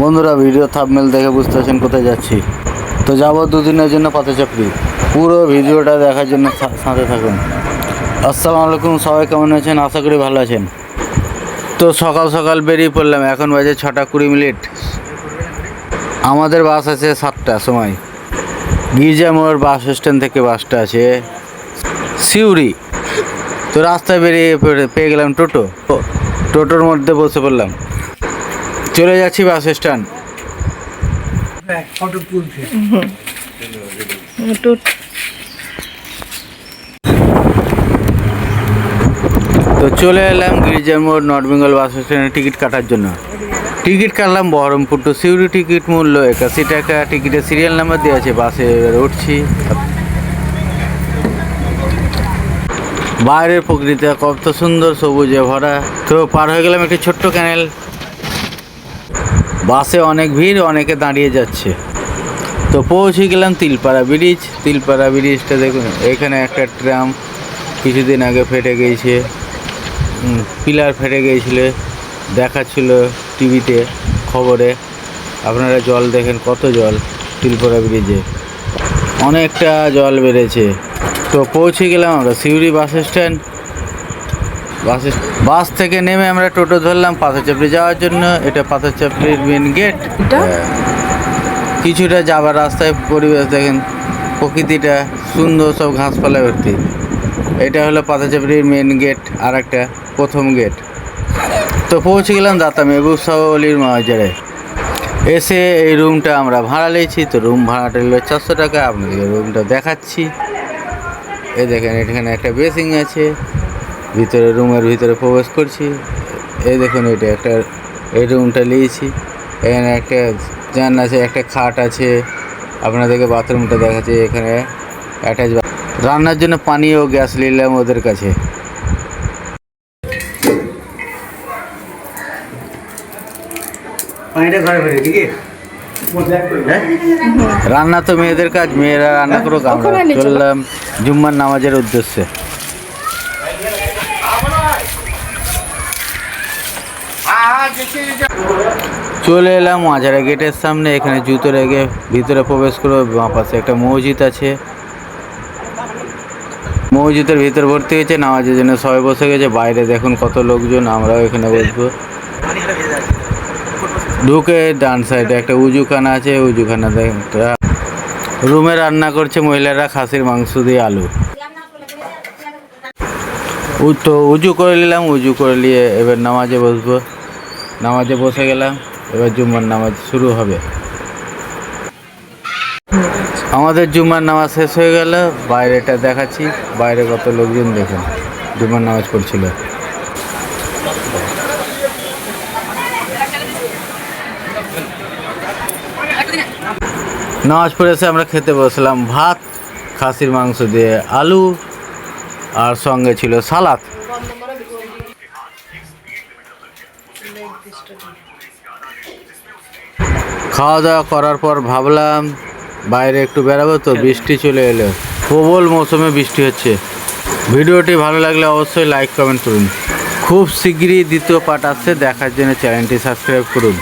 বন্ধুরা, ভিডিও থাপমেল দেখে বুঝতে পারছেন কোথায় যাচ্ছি। তো যাব দুদিনের জন্য পাতাচাপড়ি পুরো ভিডিওটা দেখার জন্য সাথে থাকুন। আসসালামু আলাইকুম, সবাই কেমন আছেন? আশা করি ভালো আছেন। তো সকাল সকাল বেরিয়ে পড়লাম, এখন বাজে ছটা কুড়ি মিনিট। আমাদের বাস আছে সাতটার সময়। গির্জা মোড় বাস স্ট্যান্ড থেকে বাসটা আছে সিউড়ি। তো রাস্তায় বেরিয়ে পেয়ে গেলাম টোটো। টোটোর মধ্যে বসে পড়লাম। চলে যাচ্ছি বাস স্ট্যান্ড। তো চলে এলাম গির্জার মোড় নর্থ বেঙ্গল বাস স্ট্যান্ডে টিকিট কাটার জন্য। টিকিট কাটলাম বহরমপুর টু সিউড়ি টিকিট মূল্য একাশি টাকা। টিকিটের সিরিয়াল নাম্বার দেওয়া আছে বাসে এবার উঠছি। বাইরের প্রকৃতি কত সুন্দর সবুজে ভরা। তো পার হয়ে গেলাম একটি ছোট্ট ক্যানেল বাসে অনেক ভিড়, অনেকে দাঁড়িয়ে যাচ্ছে। তো পৌঁছে গেলাম তিলপাড়া ব্রিজ। তিলপাড়া ব্রিজটা দেখুন, এখানে একটা ট্রাম কিছুদিন আগে ফেটে গিয়েছে পিলার ফেটে গিয়েছিল দেখাচ্ছিল টিভিতে খবরে। আপনারা জল দেখেন কত জল তিলপাড়া ব্রিজে। অনেকটা জল বেড়েছে। তো পৌঁছে গেলাম আমরা সিউড়ি বাস স্ট্যান্ড। বাস বাস থেকে নেমে আমরা টোটো ধরলাম পাথরচাপড়ি যাওয়ার জন্য। এটা পাথরচাপড়ির মেন গেট এটা? কিছুটা যাবার রাস্তায় পরিবেশ দেখেন প্রকৃতিটা সুন্দর সব ঘাসপালা ভর্তি। এটা হলো পাতাচাপড়ির মেন গেট আর একটা প্রথম গেট তো পৌঁছে গেলাম দাতা মেহবুব সাহলির মাজারে এসে এই রুমটা আমরা ভাড়া নিয়েছি তো রুম ভাড়াটা হলো চারশো টাকা। আপনাদেরকে রুমটা দেখাচ্ছি। এই দেখেন এখানে একটা বেসিং আছে। ভিতরে রুমের ভিতরে প্রবেশ করছি। এই দেখুন এটা একটা এই রুমটা নিয়েছি। এখানে একটা জানলা আছে একটা খাট আছে আপনাদেরকে বাথরুমটা দেখাচ্ছি এখানে। অ্যাটাচ রান্নার জন্য পানি ও গ্যাস নিলাম ওদের কাছে। হ্যাঁ? রান্না তো মেয়েদের কাজ মেয়েরা রান্না ওখানে চললাম। জুম্মার নামাজের উদ্দেশ্যে। চলে এলাম মাঝারা গেটের সামনে, এখানে জুতো রেখে ভিতরে প্রবেশ করে পাশে একটা মসজিদ আছে। মসজিদের ভিতর ভর্তি হয়েছে, নামাজের জন্য সবাই বসে গেছে, বাইরে দেখুন কত লোকজন, আমরাও এখানে বসবো। ঢুকে ডান সাইডে একটা উজুখানা আছে, উজুখানা রুমে রান্না করছে মহিলারা, খাসির মাংস দিয়ে আলু। তো উজু করে নিলাম, উজু করে নিয়ে এবার নামাজে বসবো। নামাজে বসে গেলাম, এবার জুম্মার নামাজ শুরু হবে। আমাদের জুম্মার নামাজ শেষ হয়ে গেল, বাইরেটা দেখাচ্ছি, বাইরে কত লোকজন দেখুন, জুম্মার নামাজ পড়ছিল। নামাজ পড়ে এসে আমরা খেতে বসলাম, ভাত, খাসির মাংস দিয়ে আলু, আর সঙ্গে ছিল সালাদ। খাওয়া দাওয়া করার পর ভাবলাম বাইরে একটু বেড়াবো তো বৃষ্টি চলে এলো। প্রবল মৌসুমে বৃষ্টি হচ্ছে। ভিডিওটি ভালো লাগলে অবশ্যই লাইক কমেন্ট করুন। খুব শীঘ্রই দ্বিতীয় পার্ট আসছে। দেখার জন্য চ্যানেলটি সাবস্ক্রাইব করুন।